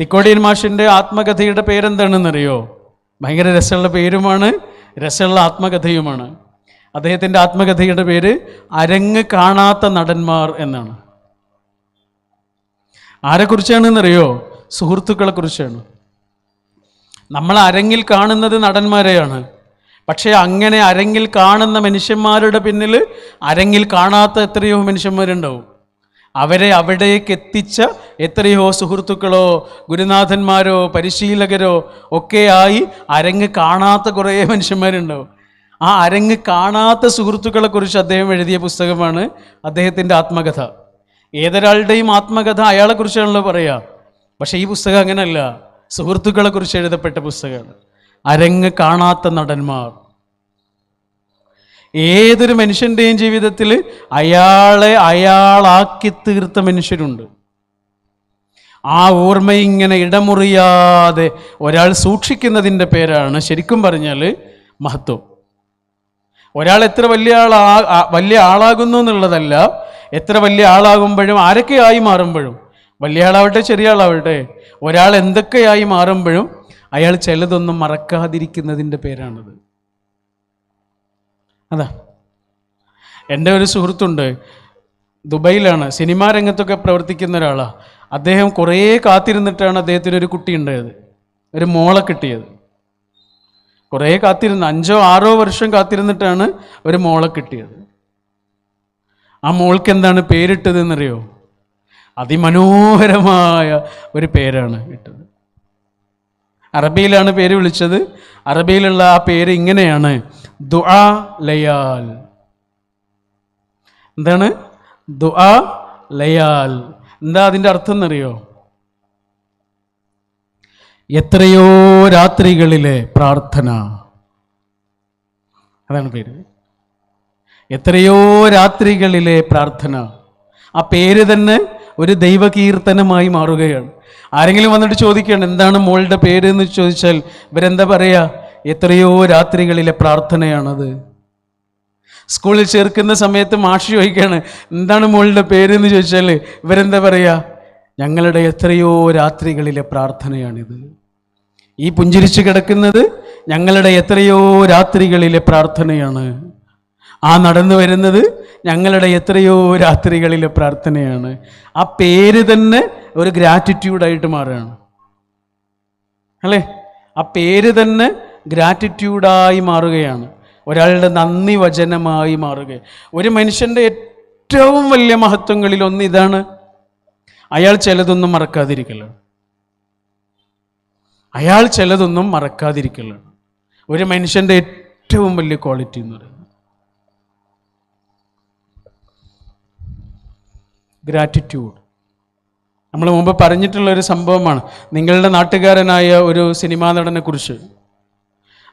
തിക്കോടിയൻ മാഷിന്റെ ആത്മകഥയുടെ പേരെന്താണെന്നറിയോ? ഭയങ്കര രസമുള്ള പേരുമാണ് രസമുള്ള ആത്മകഥയുമാണ്. അദ്ദേഹത്തിന്റെ ആത്മകഥയുടെ പേര് അരങ്ങ് കാണാത്ത നടന്മാർ എന്നാണ്. ആരെക്കുറിച്ചാണെന്നറിയോ? സുഹൃത്തുക്കളെ കുറിച്ചാണ് നമ്മൾ അരങ്ങിൽ കാണുന്നത് നടന്മാരെയാണ്. പക്ഷേ അങ്ങനെ അരങ്ങിൽ കാണുന്ന മനുഷ്യന്മാരുടെ പിന്നിൽ അരങ്ങിൽ കാണാത്ത എത്രയോ മനുഷ്യന്മാരുണ്ടാവും. അവരെ അവിടേക്ക് എത്തിച്ച എത്രയോ സുഹൃത്തുക്കളോ ഗുരുനാഥന്മാരോ പരിശീലകരോ ഒക്കെയായി അരങ്ങ് കാണാത്ത കുറേ മനുഷ്യന്മാരുണ്ടാവും. ആ അരങ്ങ് കാണാത്ത സുഹൃത്തുക്കളെക്കുറിച്ച് അദ്ദേഹം എഴുതിയ പുസ്തകമാണ് അദ്ദേഹത്തിന്റെ ആത്മകഥ. ഏതൊരാളുടെയും ആത്മകഥ അയാളെക്കുറിച്ചാണല്ലോ പറയുക പക്ഷേ ഈ പുസ്തകം അങ്ങനെയല്ല സുഹൃത്തുക്കളെക്കുറിച്ച് എഴുതപ്പെട്ട പുസ്തകമാണ്. അരങ്ങ് കാണാത്ത നടന്മാർ. ഏതൊരു മനുഷ്യന്റെയും ജീവിതത്തിൽ അയാളെ അയാളാക്കി തീർത്ത മനുഷ്യരുണ്ട്. ആ ഓർമ്മ ഇങ്ങനെ ഇടമുറിയാതെ ഒരാൾ സൂക്ഷിക്കുന്നതിന്റെ പേരാണ് ശരിക്കും പറഞ്ഞാൽ മഹത്വം. ഒരാൾ എത്ര വലിയ ആളാ വലിയ ആളാകുന്നു എന്നുള്ളതല്ല എത്ര വലിയ ആളാകുമ്പോഴും ആരൊക്കെ ആയി മാറുമ്പോഴും വലിയ ആളാവട്ടെ ചെറിയ ആളാവട്ടെ ഒരാൾ എന്തൊക്കെയായി മാറുമ്പോഴും അയാൾ ചിലതൊന്നും മറക്കാതിരിക്കുന്നതിന്റെ പേരാണത്. അതാ. എന്റെ ഒരു സുഹൃത്തുണ്ട് ദുബൈയിലാണ് സിനിമാ രംഗത്തൊക്കെ പ്രവർത്തിക്കുന്ന ഒരാളാണ് അദ്ദേഹം കുറേ കാത്തിരുന്നിട്ടാണ് അദ്ദേഹത്തിന് ഒരു കുട്ടി ഉണ്ടായത് ഒരു മോളെ കിട്ടിയത്. കുറേ കാത്തിരുന്ന് അഞ്ചോ ആറോ വർഷം കാത്തിരുന്നിട്ടാണ് ഒരു മോളെ കിട്ടിയത്. ആ മോൾക്ക് എന്താണ് പേരിട്ടതെന്നറിയോ? അതിമനോഹരമായ ഒരു പേരാണ് ഇട്ടത്. അറബിയിലാണ് പേര് വിളിച്ചത്. അറബിയിലുള്ള ആ പേര് ഇങ്ങനെയാണ്. ദുആ ലയാൽ. എന്താണ്? ദുആ ലയാൽ. എന്താ അതിന്റെ അർത്ഥം എന്നറിയോ? എത്രയോ രാത്രികളിലെ പ്രാർത്ഥന. അതാണ് പേര്. എത്രയോ രാത്രികളിലെ പ്രാർത്ഥന. ആ പേര് തന്നെ ഒരു ദൈവകീർത്തനമായി മാറുകയാണ്. ആരെങ്കിലും വന്നിട്ട് ചോദിക്കുകയാണ് എന്താണ് മോളുടെ പേര് എന്ന് ചോദിച്ചാൽ ഇവരെന്താ പറയുക എത്രയോ രാത്രികളിലെ പ്രാർത്ഥനയാണത്. സ്കൂളിൽ ചേർക്കുന്ന സമയത്ത് മാഷി ചോദിക്കുകയാണ് എന്താണ് മോളുടെ പേര് എന്ന് ചോദിച്ചാൽ ഇവരെന്താ പറയുക ഞങ്ങളുടെ എത്രയോ രാത്രികളിലെ പ്രാർത്ഥനയാണിത്. ഈ പുഞ്ചിരിച്ചു കിടക്കുന്നത് ഞങ്ങളുടെ എത്രയോ രാത്രികളിലെ പ്രാർത്ഥനയാണ്. ആ നടന്നു വരുന്നത് ഞങ്ങളുടെ എത്രയോ രാത്രികളിലെ പ്രാർത്ഥനയാണ്. ആ പേര് തന്നെ ഒരു ഗ്രാറ്റിറ്റ്യൂഡായിട്ട് മാറുകയാണ്. അല്ലേ? ആ പേര് തന്നെ ഗ്രാറ്റിറ്റ്യൂഡായി മാറുകയാണ്. ഒരാളുടെ നന്ദി വചനമായി മാറുക. ഒരു മനുഷ്യന്റെ ഏറ്റവും വലിയ മഹത്വങ്ങളിൽ ഒന്ന് ഇതാണ്. അയാൾ ചിലതൊന്നും മറക്കാതിരിക്കലാണ് അയാൾ ചിലതൊന്നും മറക്കാതിരിക്കലാണ് ഒരു മനുഷ്യന്റെ ഏറ്റവും വലിയ ക്വാളിറ്റി എന്ന് പറയുന്നത്. ഗ്രാറ്റിറ്റ്യൂഡ് നമ്മൾ മുമ്പ് പറഞ്ഞിട്ടുള്ള ഒരു സംഭവമാണ്. നിങ്ങളുടെ നാട്ടുകാരനായ ഒരു സിനിമാ നടനെ കുറിച്ച്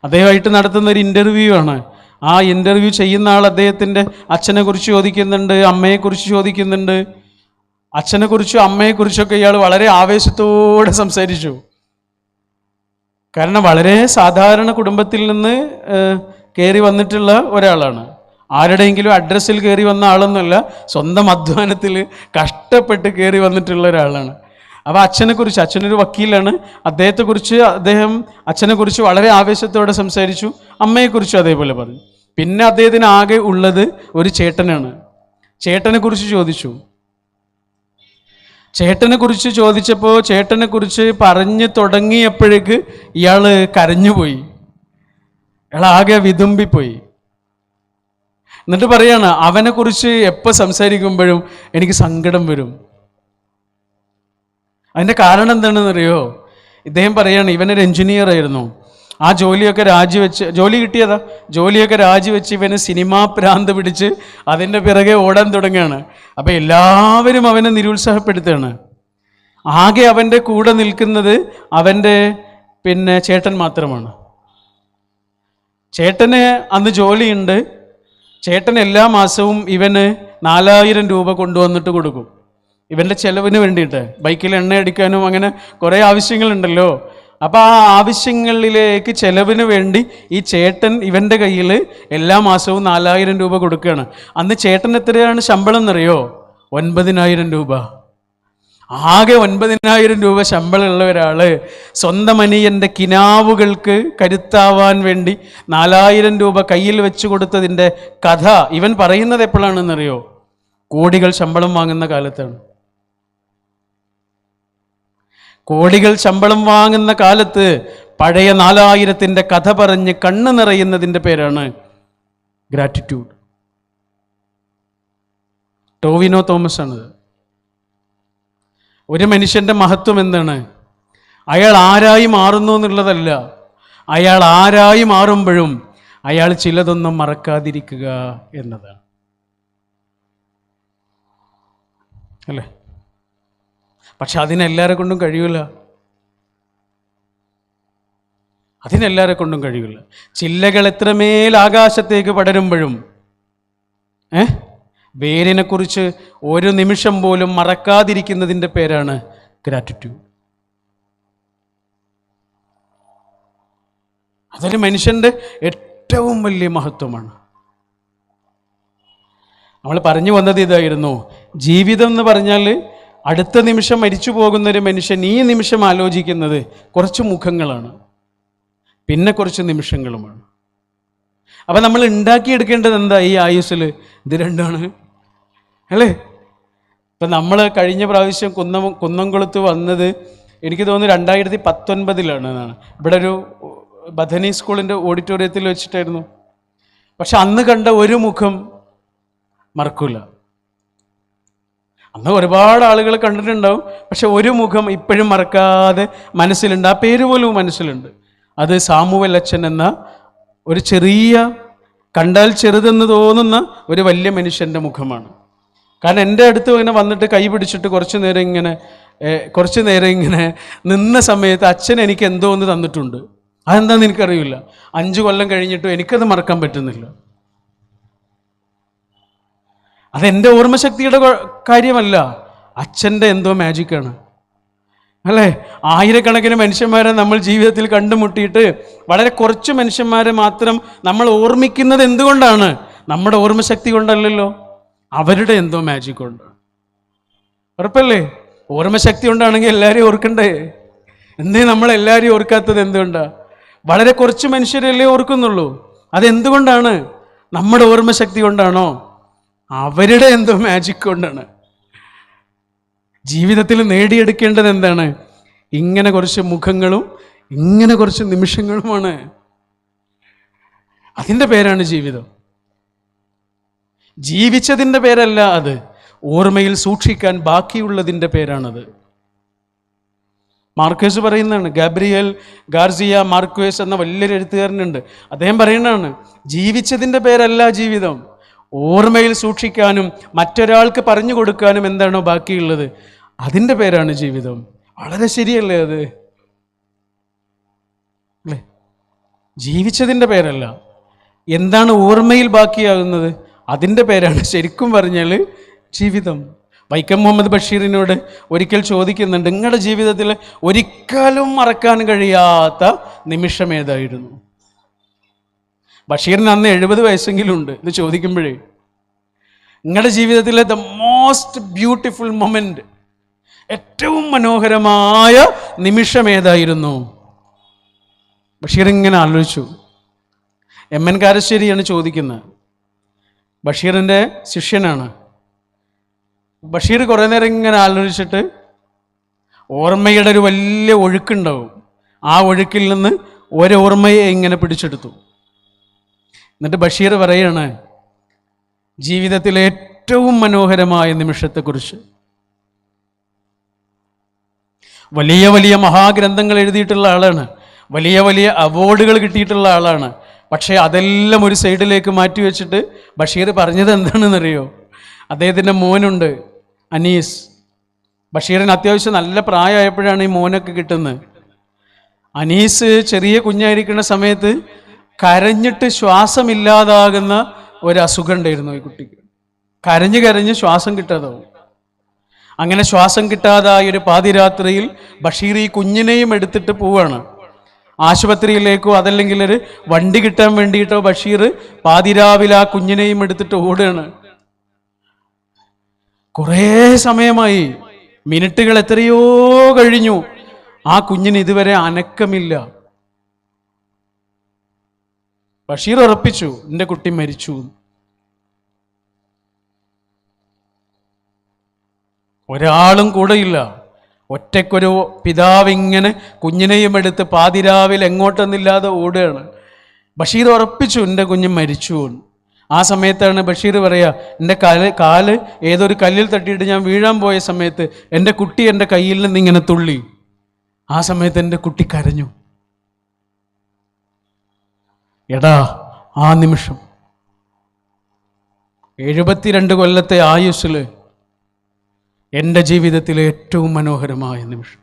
അദ്ദേഹമായിട്ട് നടത്തുന്ന ഒരു ഇന്റർവ്യൂ ആണ്. ആ ഇന്റർവ്യൂ ചെയ്യുന്ന ആൾ അദ്ദേഹത്തിന്റെ അച്ഛനെക്കുറിച്ച് ചോദിക്കുന്നുണ്ട് അമ്മയെക്കുറിച്ച് ചോദിക്കുന്നുണ്ട്. അച്ഛനെക്കുറിച്ചും അമ്മയെക്കുറിച്ചൊക്കെ ഇയാൾ വളരെ ആവേശത്തോടെ സംസാരിച്ചു. കാരണം വളരെ സാധാരണ കുടുംബത്തിൽ നിന്ന് കയറി വന്നിട്ടുള്ള ഒരാളാണ്. ആരുടെയെങ്കിലും അഡ്രസ്സിൽ കയറി വന്ന ആളൊന്നുമല്ല സ്വന്തം അധ്വാനത്തിൽ കഷ്ടപ്പെട്ട് കയറി വന്നിട്ടുള്ള ഒരാളാണ്. അപ്പോൾ അച്ഛനെക്കുറിച്ച് അച്ഛനൊരു വക്കീലാണ്. അദ്ദേഹത്തെക്കുറിച്ച് അദ്ദേഹം അച്ഛനെക്കുറിച്ച് വളരെ ആവേശത്തോടെ സംസാരിച്ചു. അമ്മയെക്കുറിച്ചും അതേപോലെ പറഞ്ഞു. പിന്നെ അദ്ദേഹത്തിന് ആകെ ഉള്ളത് ഒരു ചേട്ടനാണ്. ചേട്ടനെക്കുറിച്ച് ചോദിച്ചു. ചേട്ടനെ കുറിച്ച് ചോദിച്ചപ്പോൾ ചേട്ടനെ കുറിച്ച് പറഞ്ഞു തുടങ്ങിയപ്പോഴേക്ക് ഇയാൾ കരഞ്ഞുപോയി. ഇയാൾ ആകെ വിതുമ്പിപ്പോയി. എന്നിട്ട് പറയാണ് അവനെക്കുറിച്ച് എപ്പോൾ സംസാരിക്കുമ്പോഴും എനിക്ക് സങ്കടം വരും. അതിന്റെ കാരണം എന്താണെന്ന് അറിയോ ഇദ്ദേഹം പറയാണ് ഇവനൊരു എഞ്ചിനീയർ ആയിരുന്നു. ആ ജോലിയൊക്കെ രാജിവെച്ച് ജോലി കിട്ടിയതാ? ജോലിയൊക്കെ രാജിവെച്ച് ഇവന് സിനിമാ പ്രാന്ത് പിടിച്ച് അതിന്റെ പിറകെ ഓടാൻ തുടങ്ങുകയാണ്. അപ്പോൾ എല്ലാവരും അവനെ നിരുത്സാഹപ്പെടുത്തുകയാണ്. ആകെ അവന്റെ കൂടെ നിൽക്കുന്നത് അവന്റെ പിന്നെ ചേട്ടൻ മാത്രമാണ്. ചേട്ടന് അന്ന് ജോലിയുണ്ട്. ചേട്ടൻ എല്ലാ മാസവും ഇവന് നാലായിരം രൂപ കൊണ്ടുവന്നിട്ട് കൊടുക്കും. ഇവന്റെ ചെലവിന് വേണ്ടിയിട്ട്. ബൈക്കിൽ എണ്ണ അടിക്കാനും അങ്ങനെ കുറേ ആവശ്യങ്ങളുണ്ടല്ലോ. അപ്പോൾ ആ ആവശ്യങ്ങളിലേക്ക് ചെലവിന് വേണ്ടി ഈ ചേട്ടൻ ഇവന്റെ കയ്യിൽ എല്ലാ മാസവും നാലായിരം രൂപ കൊടുക്കുകയാണ്. അന്ന് ചേട്ടൻ എത്രയാണ് ശമ്പളം എന്നറിയോ? ഒൻപതിനായിരം രൂപ. ആകെ ഒൻപതിനായിരം രൂപ ശമ്പളമുള്ള ഒരാൾ സ്വന്തം അനിയന്റെ കിനാവുകൾക്ക് കരുത്താവാൻ വേണ്ടി നാലായിരം രൂപ കയ്യിൽ വെച്ച് കൊടുത്തതിന്റെ കഥ ഇവൻ പറയുന്നത് എപ്പോഴാണെന്നറിയോ? കോടികൾ ശമ്പളം വാങ്ങുന്ന കാലത്താണ്. കോടികൾ ശമ്പളം വാങ്ങുന്ന കാലത്ത് പഴയ നാലായിരത്തിന്റെ കഥ പറഞ്ഞ് കണ്ണ് നിറയുന്നതിന്റെ പേരാണ് ഗ്രാറ്റിറ്റ്യൂഡ് ടോവിനോ തോമസ് ആണ് ഒരു മനുഷ്യന്റെ മഹത്വം എന്താണ്? അയാൾ ആരായി മാറുന്നു എന്നുള്ളതല്ല. അയാൾ ആരായി മാറുമ്പോഴും അയാൾ ചിലതൊന്നും മറക്കാതിരിക്കുക എന്നതാണ്. അല്ലേ? പക്ഷെ അതിനെല്ലാരെ കൊണ്ടും കഴിയൂല. അതിനെല്ലാരെ കൊണ്ടും കഴിയില്ല ചില്ലകൾ എത്രമേൽ ആകാശത്തേക്ക് പടരുമ്പോഴും ഏ? വേരിനെക്കുറിച്ച് ഒരു നിമിഷം പോലും മറക്കാതിരിക്കുന്നതിന്റെ പേരാണ് ഗ്രാറ്റിറ്റ്യൂഡ് അതൊരു മനുഷ്യന്റെ ഏറ്റവും വലിയ മഹത്വമാണ്. നമ്മൾ പറഞ്ഞു വന്നത് ഇതായിരുന്നു ജീവിതം എന്ന് പറഞ്ഞാൽ അടുത്ത നിമിഷം മരിച്ചു പോകുന്ന ഒരു മനുഷ്യൻ ഈ നിമിഷം ആലോചിക്കുന്നത് കുറച്ച് മുഖങ്ങളാണ്. പിന്നെ കുറച്ച് നിമിഷങ്ങളുമാണ്. അപ്പം നമ്മൾ ഉണ്ടാക്കിയെടുക്കേണ്ടത് എന്താ ഈ ആയുസ്സിൽ? ഇത് രണ്ടാണ്. അല്ലേ? ഇപ്പം നമ്മൾ കഴിഞ്ഞ പ്രാവശ്യം കുന്നം കുന്നംകുളത്ത് വന്നത് എനിക്ക് തോന്നുന്നു രണ്ടായിരത്തി പത്തൊൻപതിലാണ് എന്നാണ്. ഇവിടെ ഒരു ബഥനി സ്കൂളിന്റെ ഓഡിറ്റോറിയത്തിൽ വെച്ചിട്ടായിരുന്നു. പക്ഷെ അന്ന് കണ്ട ഒരു മുഖം മറക്കൂല. അന്ന് ഒരുപാട് ആളുകൾ കണ്ടിട്ടുണ്ടാവും. പക്ഷെ ഒരു മുഖം ഇപ്പോഴും മറക്കാതെ മനസ്സിലുണ്ട്. ആ പേര് പോലും മനസ്സിലുണ്ട്. അത് സാമുവൽ അച്ഛൻ എന്ന ഒരു ചെറിയ കണ്ടാൽ ചെറുതെന്ന് തോന്നുന്ന ഒരു വലിയ മനുഷ്യന്റെ മുഖമാണ്. കാരണം എന്റെ അടുത്ത് ഇങ്ങനെ വന്നിട്ട് കൈ പിടിച്ചിട്ട് കുറച്ച് നേരം ഇങ്ങനെ കുറച്ച് നേരം ഇങ്ങനെ നിന്ന സമയത്ത് അച്ഛൻ എനിക്ക് എന്തോ ഒന്ന് തന്നിട്ടുണ്ട്. അതെന്താണെന്ന് എനിക്കറിയില്ല. അഞ്ച് കൊല്ലം കഴിഞ്ഞിട്ടും എനിക്കത് മറക്കാൻ പറ്റുന്നില്ല. അതെന്റെ ഓർമ്മശക്തിയുടെ കാര്യമല്ല. അച്ഛന്റെ എന്തോ മാജിക്കാണ് അല്ലേ? ആയിരക്കണക്കിന് മനുഷ്യന്മാരെ നമ്മൾ ജീവിതത്തിൽ കണ്ടുമുട്ടിയിട്ട് വളരെ കുറച്ച് മനുഷ്യന്മാരെ മാത്രം നമ്മൾ ഓർമ്മിക്കുന്നത് എന്തുകൊണ്ടാണ്? നമ്മുടെ ഓർമ്മശക്തി കൊണ്ടല്ലല്ലോ. അവരുടെ എന്തോ മാജിക് കൊണ്ട് ഉറപ്പല്ലേ? ഓർമ്മശക്തി കൊണ്ടാണെങ്കിൽ എല്ലാവരെയും ഓർക്കണ്ടേ? എന്തേ നമ്മൾ എല്ലാവരെയും ഓർക്കാത്തത് എന്തുകൊണ്ടാണ് വളരെ കുറച്ച് മനുഷ്യരല്ലേ ഓർക്കുന്നുള്ളൂ. അതെന്തുകൊണ്ടാണ്? നമ്മുടെ ഓർമ്മശക്തി കൊണ്ടാണോ? അവരുടെ എന്തോ മാജിക് കൊണ്ടാണ്. ജീവിതത്തിൽ നേടിയെടുക്കേണ്ടത് എന്താണ്? ഇങ്ങനെ കുറച്ച് മുഖങ്ങളും ഇങ്ങനെ കുറച്ച് നിമിഷങ്ങളുമാണ്. അതിന്റെ പേരാണ് ജീവിതം. ജീവിച്ചതിന്റെ പേരല്ല അത്. ഓർമ്മയിൽ സൂക്ഷിക്കാൻ ബാക്കിയുള്ളതിന്റെ പേരാണത്. മാർക്കേസ് പറയുന്നതാണ് ഗാബ്രിയൽ ഗാർസിയ മാർക്വേസ് എന്ന വലിയൊരു എഴുത്തുകാരനുണ്ട്. അദ്ദേഹം പറയുന്നതാണ് ജീവിച്ചതിന്റെ പേരല്ല ജീവിതം. ഓർമ്മയിൽ സൂക്ഷിക്കാനും മറ്റൊരാൾക്ക് പറഞ്ഞു കൊടുക്കാനും എന്താണോ ബാക്കിയുള്ളത്? അതിന്റെ പേരാണ് ജീവിതം. വളരെ ശരിയല്ലേ അത്? അല്ലേ? ജീവിച്ചതിന്റെ പേരല്ല. എന്താണ് ഓർമ്മയിൽ ബാക്കിയാകുന്നത്? അതിന്റെ പേരാണ് ശരിക്കും പറഞ്ഞാൽ ജീവിതം. വൈക്കം മുഹമ്മദ് ബഷീറിനോട് ഒരിക്കൽ ചോദിക്കുന്നുണ്ട് നിങ്ങളുടെ ജീവിതത്തിൽ ഒരിക്കലും മറക്കാൻ കഴിയാത്ത നിമിഷം ഏതായിരുന്നു? ബഷീറിന് അന്ന് എഴുപത് വയസ്സെങ്കിലും ഉണ്ട് എന്ന് ചോദിക്കുമ്പോഴേ നിങ്ങളുടെ ജീവിതത്തിലെ ദ മോസ്റ്റ് ബ്യൂട്ടിഫുൾ മൊമെന്റ് ഏറ്റവും മനോഹരമായ നിമിഷം ഏതായിരുന്നു? ബഷീർ ഇങ്ങനെ ആലോചിച്ചു. എം എൻ കാരശ്ശേരിയാണ് ചോദിക്കുന്നത്. ബഷീറിന്റെ ശിഷ്യനാണ്. ബഷീർ കുറേ നേരം ഇങ്ങനെ ആലോചിച്ചിട്ട് ഓർമ്മയുടെ ഒരു വലിയ ഒഴുക്കുണ്ടാവും. ആ ഒഴുക്കിൽ നിന്ന് ഒരോർമ്മയെ ഇങ്ങനെ പിടിച്ചെടുത്തു. എന്നിട്ട് ബഷീർ പറയാണ് ജീവിതത്തിലെ ഏറ്റവും മനോഹരമായ നിമിഷത്തെക്കുറിച്ച്. വലിയ വലിയ മഹാഗ്രന്ഥങ്ങൾ എഴുതിയിട്ടുള്ള ആളാണ്. വലിയ വലിയ അവാർഡുകൾ കിട്ടിയിട്ടുള്ള ആളാണ്. പക്ഷേ അതെല്ലാം ഒരു സൈഡിലേക്ക് മാറ്റി വെച്ചിട്ട് ബഷീർ പറഞ്ഞത് എന്താണെന്നറിയോ? അദ്ദേഹത്തിന്റെ മോനുണ്ട് അനീസ്. ബഷീറിന് അത്യാവശ്യം നല്ല പ്രായമായപ്പോഴാണ് ഈ മോനൊക്കെ കിട്ടുന്നത്. അനീസ് ചെറിയ കുഞ്ഞായിരിക്കുന്ന സമയത്ത് കരഞ്ഞിട്ട് ശ്വാസമില്ലാതാകുന്ന ഒരു അസുഖം ഉണ്ടായിരുന്നു ഈ കുട്ടിക്ക്. കരഞ്ഞ് കരഞ്ഞ് ശ്വാസം കിട്ടാതാവും. അങ്ങനെ ശ്വാസം കിട്ടാതായ ഒരു പാതിരാത്രിയിൽ ബഷീർ ഈ കുഞ്ഞിനെയും എടുത്തിട്ട് പോവാണ്. ആശുപത്രിയിലേക്കോ അതല്ലെങ്കിൽ ഒരു വണ്ടി കിട്ടാൻ വേണ്ടിയിട്ടോ ബഷീർ പാതിരാവിലെ ആ കുഞ്ഞിനെയും എടുത്തിട്ട് ഓടുകയാണ്. കുറേ സമയമായി. മിനിറ്റുകൾ എത്രയോ കഴിഞ്ഞു. ആ കുഞ്ഞിന് ഇതുവരെ അനക്കമില്ല. ബഷീർ ഉറപ്പിച്ചു എന്റെ കുട്ടി മരിച്ചു. ഒരാളും കൂടെയില്ല ഒറ്റയ്ക്കൊരു പിതാവ് ഇങ്ങനെ കുഞ്ഞിനെയും എടുത്ത് പാതിരാവിൽ എങ്ങോട്ടെന്നില്ലാതെ ഓടുകയാണ് ബഷീർ ഉറപ്പിച്ചു എന്റെ കുഞ്ഞ് മരിച്ചു. ആ സമയത്താണ് ബഷീർ പറയുക എന്റെ കാൽ കാൽ ഏതൊരു കല്ലിൽ തട്ടിയിട്ട് ഞാൻ വീഴാൻ പോയ സമയത്ത് എന്റെ കുട്ടി എന്റെ കയ്യിൽ നിന്ന് ഇങ്ങനെ തുള്ളി ആ സമയത്ത് എന്റെ കുട്ടി കരഞ്ഞു എടാ ആ നിമിഷം. എഴുപത്തിരണ്ട് കൊല്ലത്തെ ആയുസ്സിൽ എന്റെ ജീവിതത്തിലെ ഏറ്റവും മനോഹരമായ നിമിഷം.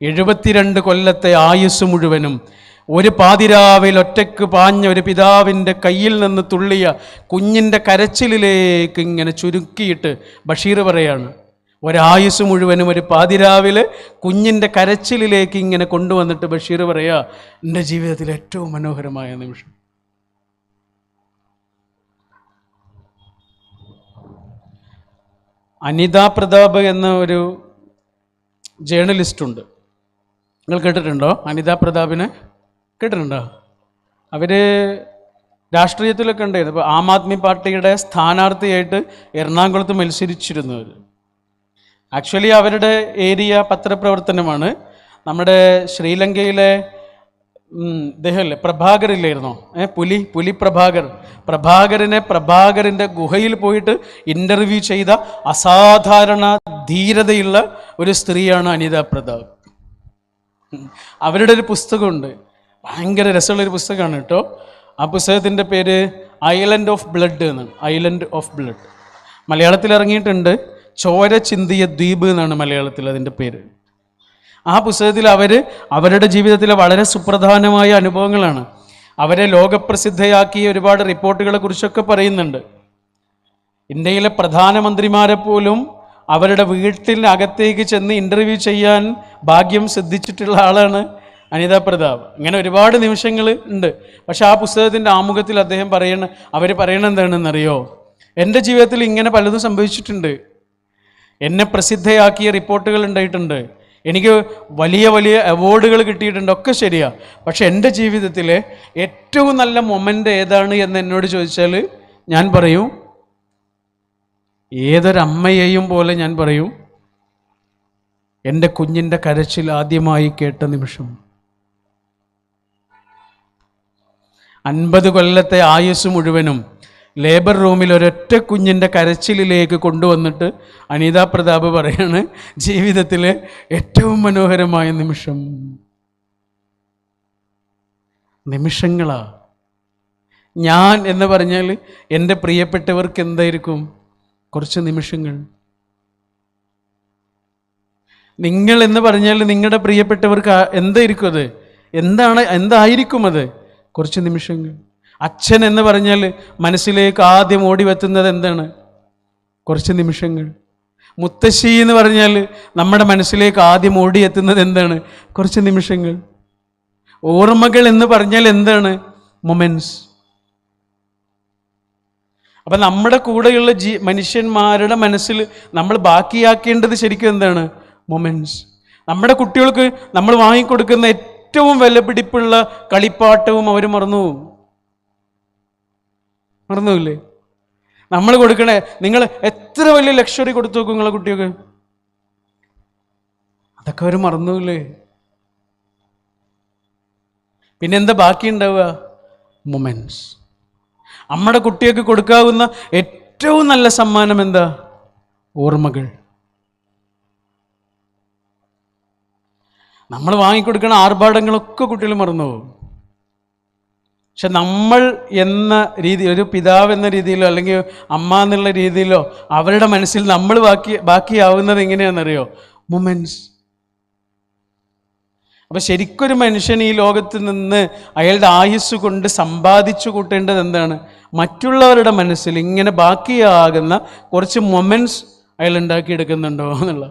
എഴുപത്തിരണ്ട് കൊല്ലത്തെ ആയുസ് മുഴുവനും ഒരു പാതിരാവിൽ ഒറ്റയ്ക്ക് പാഞ്ഞ ഒരു പിതാവിന്റെ കയ്യിൽ നിന്ന് തുള്ളിയ കുഞ്ഞിന്റെ കരച്ചിലിലേക്ക് ഇങ്ങനെ ചുരുക്കിയിട്ട് ബഷീർ പറയാണ് ഒരായുസ് മുഴുവനും ഒരു പാതിരാവിലെ കുഞ്ഞിന്റെ കരച്ചിലേക്ക് ഇങ്ങനെ കൊണ്ടുവന്നിട്ട് ബഷീർ പറയാ എന്റെ ജീവിതത്തിൽ ഏറ്റവും മനോഹരമായ നിമിഷം. അനിത പ്രതാപ് എന്ന ഒരു ജേർണലിസ്റ്റ് ഉണ്ട്. നിങ്ങൾ കേട്ടിട്ടുണ്ടോ? അനിത പ്രതാപിനെ കേട്ടിട്ടുണ്ടോ? അവർ രാഷ്ട്രീയത്തിലൊക്കെ ഉണ്ടായിരുന്നു. ഇപ്പോൾ ആം ആദ്മി പാർട്ടിയുടെ സ്ഥാനാർത്ഥിയായിട്ട് എറണാകുളത്ത് മത്സരിച്ചിരുന്നു അവർ ആക്ച്വലി അവരുടെ ഏരിയ പത്രപ്രവർത്തനമാണ്. നമ്മുടെ ശ്രീലങ്കയിലെ ഇദ്ദേഹമല്ലേ പ്രഭാകർ ഇല്ലായിരുന്നോ ഏ പുലി പുലി പ്രഭാകർ. പ്രഭാകരനെ പ്രഭാകരന്റെ ഗുഹയിൽ പോയിട്ട് ഇന്റർവ്യൂ ചെയ്ത അസാധാരണ ധീരതയുള്ള ഒരു സ്ത്രീയാണ് അനിത പ്രതാപ്. അവരുടെ ഒരു പുസ്തകമുണ്ട്. ഭയങ്കര രസമുള്ളൊരു പുസ്തകമാണ് കേട്ടോ. ആ പുസ്തകത്തിന്റെ പേര് ഐലൻഡ് ഓഫ് ബ്ലഡ് എന്നാണ്. ഐലൻഡ് ഓഫ് ബ്ലഡ് മലയാളത്തിൽ ഇറങ്ങിയിട്ടുണ്ട്. ചോര ചിന്തിയ ദ്വീപ് എന്നാണ് മലയാളത്തിൽ അതിന്റെ പേര്. ആ പുസ്തകത്തിൽ അവർ അവരുടെ ജീവിതത്തിലെ വളരെ സുപ്രധാനമായ അനുഭവങ്ങളാണ്. അവരെ ലോകപ്രസിദ്ധയാക്കിയ ഒരുപാട് റിപ്പോർട്ടുകളെ കുറിച്ചൊക്കെ പറയുന്നുണ്ട്. ഇന്ത്യയിലെ പ്രധാനമന്ത്രിമാരെ പോലും അവരുടെ വീട്ടിനകത്തേക്ക് ചെന്ന് ഇന്റർവ്യൂ ചെയ്യാൻ ഭാഗ്യം സിദ്ധിച്ചിട്ടുള്ള ആളാണ് അനിത പ്രതാപ്. ഇങ്ങനെ ഒരുപാട് നിമിഷങ്ങൾ ഉണ്ട്. പക്ഷെ ആ പുസ്തകത്തിന്റെ ആമുഖത്തിൽ അദ്ദേഹം പറയണ അവർ പറയണ എന്താണെന്നറിയോ എന്റെ ജീവിതത്തിൽ ഇങ്ങനെ പലതും സംഭവിച്ചിട്ടുണ്ട്. എന്നെ പ്രസിദ്ധയാക്കിയ റിപ്പോർട്ടുകൾ ഉണ്ടായിട്ടുണ്ട്. എനിക്ക് വലിയ വലിയ അവാർഡുകൾ കിട്ടിയിട്ടുണ്ട്. ഒക്കെ ശരിയാണ് പക്ഷെ എന്റെ ജീവിതത്തിലെ ഏറ്റവും നല്ല മൊമെന്റ് ഏതാണ് എന്ന് എന്നോട് ചോദിച്ചാൽ ഞാൻ പറയും ഏതൊരമ്മയെയും പോലെ ഞാൻ പറയും എന്റെ കുഞ്ഞിന്റെ കരച്ചിൽ ആദ്യമായി കേട്ട നിമിഷം. അൻപത് കൊല്ലത്തെ ആയുസ് മുഴുവനും ലേബർ റൂമിൽ ഒരൊറ്റ കുഞ്ഞിന്റെ കരച്ചിലിലേക്ക് കൊണ്ടുവന്നിട്ട് അനിതാ പ്രതാപ് പറയാണ് ജീവിതത്തിലെ ഏറ്റവും മനോഹരമായ നിമിഷം. നിമിഷങ്ങളാ. ഞാൻ എന്ന് പറഞ്ഞാൽ എന്റെ പ്രിയപ്പെട്ടവർക്ക് എന്തായിരിക്കും? കുറച്ച് നിമിഷങ്ങൾ. നിങ്ങൾ എന്ന് പറഞ്ഞാൽ നിങ്ങളുടെ പ്രിയപ്പെട്ടവർക്ക് എന്തായിരിക്കും അത്? എന്താണ് എന്തായിരിക്കും അത്? കുറച്ച് നിമിഷങ്ങൾ. അച്ഛൻ എന്ന് പറഞ്ഞാൽ മനസ്സിലേക്ക് ആദ്യം ഓടിവെത്തുന്നത് എന്താണ്? കുറച്ച് നിമിഷങ്ങൾ. മുത്തശ്ശി എന്ന് പറഞ്ഞാൽ നമ്മുടെ മനസ്സിലേക്ക് ആദ്യം ഓടിയെത്തുന്നത് എന്താണ്? കുറച്ച് നിമിഷങ്ങൾ. ഓർമ്മകൾ എന്ന് പറഞ്ഞാൽ എന്താണ്? മൊമെൻസ് അപ്പം നമ്മുടെ കൂടെയുള്ള ജീ മനുഷ്യന്മാരുടെ മനസ്സിൽ നമ്മൾ ബാക്കിയാക്കേണ്ടത് ശരിക്കും എന്താണ്? മൊമെൻസ് നമ്മുടെ കുട്ടികൾക്ക് നമ്മൾ വാങ്ങിക്കൊടുക്കുന്ന ഏറ്റവും വിലപിടിപ്പുള്ള കളിപ്പാട്ടവും അവർ മറന്നു പോകും മറന്നുമില്ലേ നമ്മൾ കൊടുക്കണേ നിങ്ങൾ എത്ര വലിയ ലക്ഷറി കൊടുത്തു നോക്കും നിങ്ങളെ കുട്ടികൾക്ക്? അതൊക്കെ അവർ മറന്നുമില്ലേ പിന്നെന്താ ബാക്കി ഉണ്ടാവുക? മൊമെന്റ്സ് നമ്മുടെ കുട്ടികൾക്ക് കൊടുക്കാവുന്ന ഏറ്റവും നല്ല സമ്മാനം എന്താ? ഓർമ്മകൾ. നമ്മൾ വാങ്ങിക്കൊടുക്കുന്ന ആർഭാടങ്ങളൊക്കെ കുട്ടികൾ മറന്നു പോകും പക്ഷെ നമ്മൾ എന്ന രീതി ഒരു പിതാവ് എന്ന രീതിയിലോ അല്ലെങ്കിൽ അമ്മ എന്നുള്ള രീതിയിലോ അവരുടെ മനസ്സിൽ നമ്മൾ ബാക്കി ബാക്കിയാവുന്നത് എങ്ങനെയാണെന്നറിയോ? മൊമെന്റ്സ് അപ്പോൾ ശരിക്കൊരു മനുഷ്യൻ ഈ ലോകത്ത് നിന്ന് അയാളുടെ ആയുസ് കൊണ്ട് സമ്പാദിച്ചു കൂട്ടേണ്ടത് എന്താണ്? മറ്റുള്ളവരുടെ മനസ്സിൽ ഇങ്ങനെ ബാക്കിയാകുന്ന കുറച്ച് മൊമെന്റ്സ് അയാൾ ഉണ്ടാക്കിയെടുക്കുന്നുണ്ടോ എന്നുള്ള